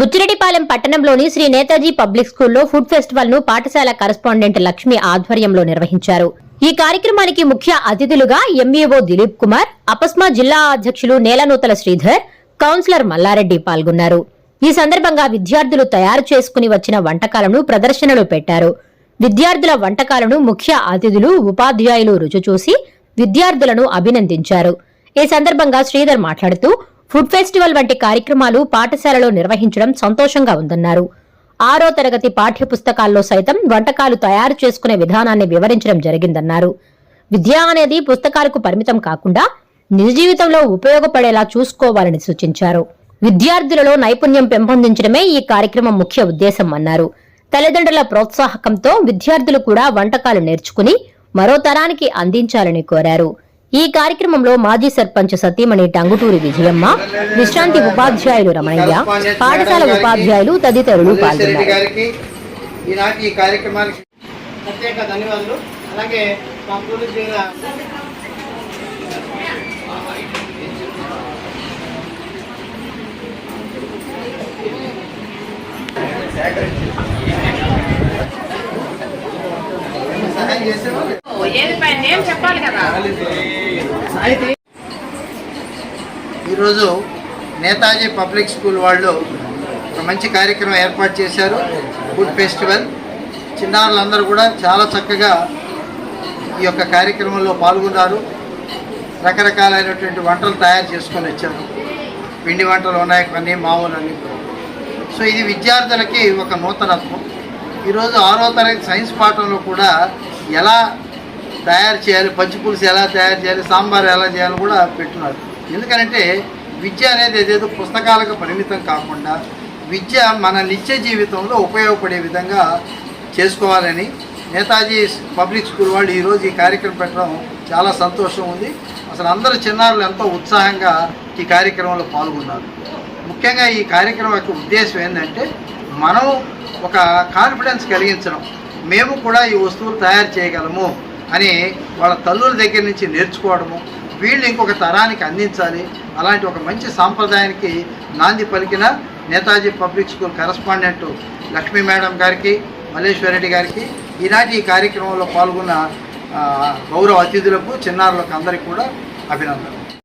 బుచ్చిరెడ్డిపాలెం పట్టణంలోని శ్రీ నేతాజీ పబ్లిక్ స్కూల్లో ఫుడ్ ఫెస్టివల్ను పాఠశాల కరస్పాండెంట్ లక్ష్మి ఆధ్వర్యంలో నిర్వహించారు. ఈ కార్యక్రమానికి ముఖ్య అతిథులుగా ఎంఈఓ దిలీప్ కుమార్ అపస్మా జిల్లా అధ్యక్షులు నేలనూతల శ్రీధర్ కౌన్సిలర్ మల్లారెడ్డి పాల్గొన్నారు. ఈ సందర్భంగా విద్యార్థులు తయారు చేసుకుని వచ్చిన వంటకాలను ప్రదర్శనలో పెట్టారు. విద్యార్థుల వంటకాలను ముఖ్య అతిథులు ఉపాధ్యాయులు రుచి చూసి విద్యార్థులను అభినందించారు. ఈ సందర్భంగా శ్రీధర్ మాట్లాడుతూ ఫుడ్ ఫెస్టివల్ వంటి కార్యక్రమాలు పాఠశాలలో నిర్వహించడం సంతోషంగా ఉందన్నారు. ఆరో తరగతి పాఠ్య పుస్తకాల్లో సైతం వంటకాలు తయారు చేసుకునే విధానాన్ని వివరించడం జరిగిందన్నారు. విద్య అనేది పుస్తకాలకు పరిమితం కాకుండా నిజ జీవితంలో ఉపయోగపడేలా చూసుకోవాలని సూచించారు. విద్యార్థులలో నైపుణ్యం పెంపొందించడమే ఈ కార్యక్రమం ముఖ్య ఉద్దేశం అన్నారు. తల్లిదండ్రుల ప్రోత్సాహకంతో విద్యార్థులు కూడా వంటకాలు నేర్చుకుని మరో తరానికి అందించాలని కోరారు. ఈ కార్యక్రమంలో మాజీ సర్పంచ్ సతీమణి టంగుటూరి విజయమ్మ విశ్రాంతి ఉపాధ్యాయులు రమణయ్య పాఠశాల ఉపాధ్యాయులు తదితరులు పాల్గొన్నారు. ప్రత్యేక ధన్యవాదాలు. అలాగే మా సహాయం చేసేవాళ్ళు. ఏది చెప్పాలి కదా? ఈరోజు నేతాజీ పబ్లిక్ స్కూల్ వాళ్ళు ఒక మంచి కార్యక్రమం ఏర్పాటు చేశారు. Food festival. చిన్నారులందరూ కూడా చాలా చక్కగా ఈ యొక్క కార్యక్రమంలో పాల్గొన్నారు. రకరకాలైనటువంటి వంటలు తయారు చేసుకొని వచ్చారు. పిండి వంటలు ఉన్నాయి కొన్ని మామూలు అన్ని సో ఇది విద్యార్థులకి ఒక నూతనత్వం. ఈరోజు ఆరో తరగతి సైన్స్ పాఠంలో కూడా ఎలా తయారు చేయాలి పచ్చి పులుసు ఎలా తయారు చేయాలి సాంబార్ ఎలా చేయాలి కూడా పెట్టున్నారు. ఎందుకంటే విద్య అనేది ఏదేదో పుస్తకాలకు పరిమితం కాకుండా విద్య మన నిత్య జీవితంలో ఉపయోగపడే విధంగా చేసుకోవాలని నేతాజీ పబ్లిక్ స్కూల్ వాళ్ళు ఈరోజు ఈ కార్యక్రమం పెట్టడం చాలా సంతోషం ఉంది. అసలు అందరు చిన్నారులు ఎంతో ఉత్సాహంగా ఈ కార్యక్రమంలో పాల్గొన్నారు. ముఖ్యంగా ఈ కార్యక్రమం యొక్క ఉద్దేశం ఏంటంటే మనం ఒక కాన్ఫిడెన్స్ కలిగించడం. మేము కూడా ఈ వస్తువులు తయారు చేయగలము. అని వాళ్ళ తల్లుల దగ్గర నుంచి నేర్చుకోవడము వీళ్ళు ఇంకొక తరానికి అందించాలి అలాంటి ఒక మంచి సాంప్రదాయానికి నాంది పలికిన Netaji public school correspondent Lakshmi madam గారికి మల్లేశ్వరరెడ్డి గారికి ఈనాటి ఈ కార్యక్రమంలో పాల్గొన్న గౌరవ అతిథులకు చిన్నారులకు అందరికీ కూడా అభినందనలు.